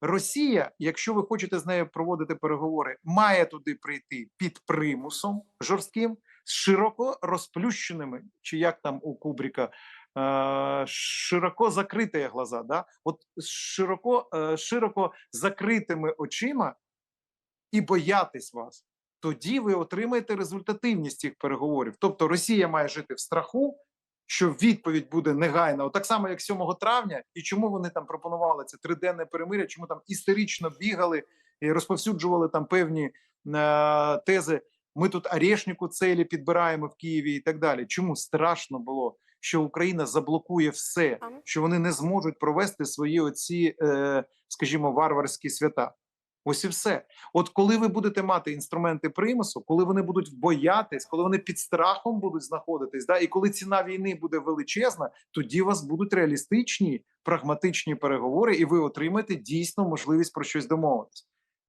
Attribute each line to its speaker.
Speaker 1: Росія, якщо ви хочете з нею проводити переговори, має туди прийти під примусом жорстким, з широко розплющеними, чи як там у Кубріка, е, широко закриті глаза. Да? От широко, е, широко закритими очима і боятись вас. Тоді ви отримаєте результативність цих переговорів. Тобто Росія має жити в страху, що відповідь буде негайна, От так само як 7 травня, і чому вони там пропонували це триденне перемиря, чому там істерично бігали і розповсюджували там певні е, тези. Ми тут Орешнику целі підбираємо в Києві і так далі. Чому страшно було, що Україна заблокує все, що вони не зможуть провести свої оці, е, скажімо, варварські свята? Ось і все. От коли ви будете мати інструменти примусу, коли вони будуть боятись, коли вони під страхом будуть знаходитись, да, і коли ціна війни буде величезна, тоді у вас будуть реалістичні, прагматичні переговори, і ви отримаєте дійсно можливість про щось домовитися.